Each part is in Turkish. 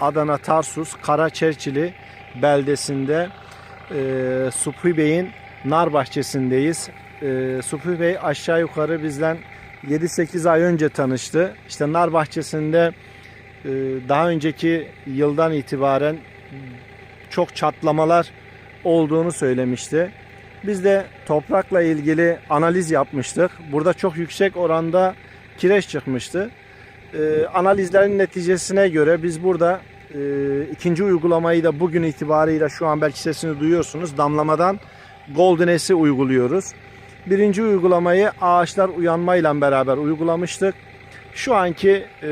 Adana Tarsus Karaçerçili beldesinde e, Subhi Bey'in nar bahçesindeyiz. E, Subhi Bey aşağı yukarı bizden 7-8 ay önce tanıştı. İşte nar bahçesinde e, daha önceki yıldan itibaren çok çatlamalar olduğunu söylemişti. Biz de toprakla ilgili analiz yapmıştık. Burada çok yüksek oranda kireç çıkmıştı. Ee, analizlerin neticesine göre biz burada e, ikinci uygulamayı da bugün itibarıyla şu an belki sesini duyuyorsunuz. Damlamadan Golden S'i uyguluyoruz. Birinci uygulamayı ağaçlar uyanmayla beraber uygulamıştık. Şu anki e,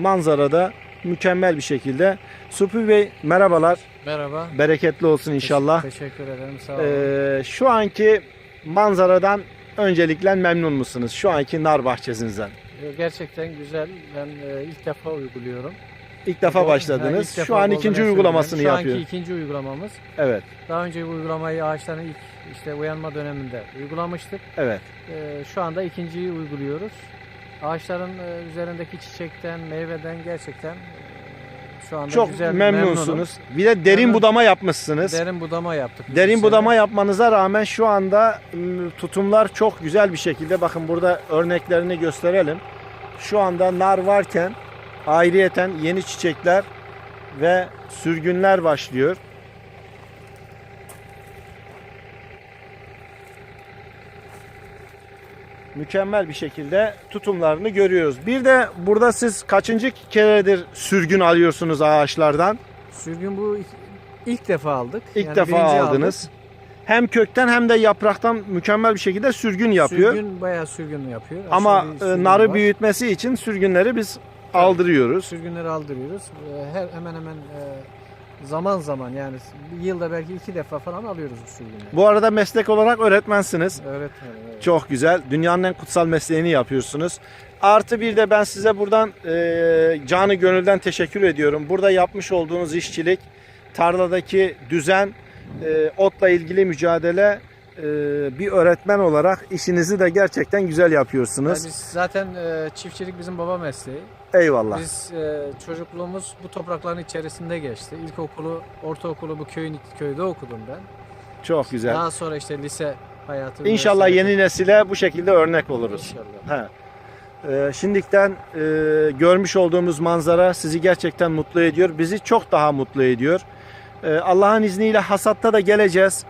manzarada mükemmel bir şekilde. Supi Bey merhabalar. Merhaba. Bereketli olsun inşallah. Teşekkür ederim. Sağ olun. Ee, şu anki manzaradan öncelikle memnun musunuz? Şu anki nar bahçesinizden. Gerçekten güzel. Ben e, ilk defa uyguluyorum. İlk defa başladınız. ilk defa Şu an ikinci uygulamasını uyguluyorum. yapıyor. Şu anki ikinci uygulamamız. Evet, Daha önce bu uygulamayı ağaçların ilk işte uyanma döneminde uygulamıştık. evet. E, şu anda ikinciyi uyguluyoruz. Ağaçların e, üzerindeki çiçekten, meyveden gerçekten şu anda Çok güzel memnunsunuz. memnunum. Bir de derin Memnun. budama yapmışsınız. Derin budama yaptık. Derin bu budama yapmanıza rağmen şu anda m, tutumlar çok güzel bir şekilde. Bakın burada örneklerini gösterelim. Şu anda nar varken ayrıyeten yeni çiçekler ve sürgünler başlıyor. Mükemmel bir şekilde tutumlarını görüyoruz. Bir de burada siz kaçıncı keredir sürgün alıyorsunuz ağaçlardan? Sürgün bu ilk, defa aldık. İlk Yani defa aldınız. Hem kökten hem de yapraktan mükemmel bir şekilde sürgün yapıyor. Sürgün bayağı sürgün yapıyor. Ama e, sürgün narı var. büyütmesi için sürgünleri biz aldırıyoruz. Sürgünleri aldırıyoruz. Ee, Her hemen hemen e, zaman zaman yani yılda belki iki defa falan alıyoruz bu sürgünleri. Bu arada meslek olarak öğretmensiniz. Öğretmenim. Evet. Çok güzel. Dünyanın en kutsal mesleğini yapıyorsunuz. Artı bir de ben size buradan e, canı gönülden teşekkür ediyorum. Burada yapmış olduğunuz işçilik, tarladaki düzen, e, otla ilgili mücadele e, bir öğretmen olarak işinizi de gerçekten güzel yapıyorsunuz. Yani biz zaten e, çiftçilik bizim baba mesleği. Eyvallah. Biz e, çocukluğumuz bu toprakların içerisinde geçti. İlkokulu, ortaokulu bu köyün köyde okudum ben. Çok güzel. Daha sonra işte lise hayatı. İnşallah yeni nesile bu şekilde örnek oluruz. İnşallah. He. Ee, şimdikten e, görmüş olduğumuz manzara sizi gerçekten mutlu ediyor. Bizi çok daha mutlu ediyor. Ee, Allah'ın izniyle hasatta da geleceğiz.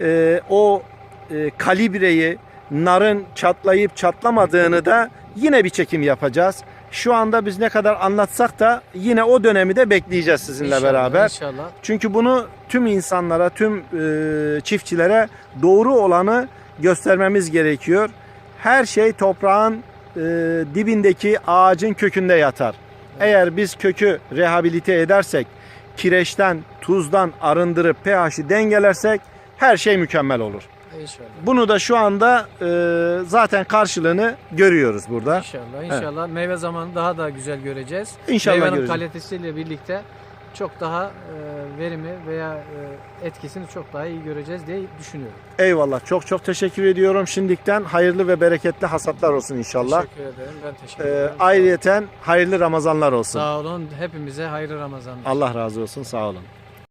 Ee, o e, kalibreyi, narın çatlayıp çatlamadığını da yine bir çekim yapacağız. Şu anda biz ne kadar anlatsak da yine o dönemi de bekleyeceğiz sizinle İnşallah, beraber. İnşallah. Çünkü bunu tüm insanlara, tüm e, çiftçilere doğru olanı göstermemiz gerekiyor. Her şey toprağın e, dibindeki ağacın kökünde yatar. Eğer biz kökü rehabilite edersek, kireçten, tuzdan arındırıp pH'i dengelersek her şey mükemmel olur. İnşallah. Bunu da şu anda e, zaten karşılığını görüyoruz burada. İnşallah. İnşallah meyve zamanı daha da güzel göreceğiz. İnşallah Meyvenin göreceğiz. kalitesiyle birlikte çok daha e, verimi veya e, etkisini çok daha iyi göreceğiz diye düşünüyorum. Eyvallah. Çok çok teşekkür ediyorum. Şimdikten hayırlı ve bereketli hasatlar olsun inşallah. Teşekkür ederim. Ben teşekkür Ee, ederim. ayrıyeten hayırlı Ramazanlar olsun. Sağ olun. Hepimize hayırlı Ramazanlar. Allah razı olsun. Sağ olun.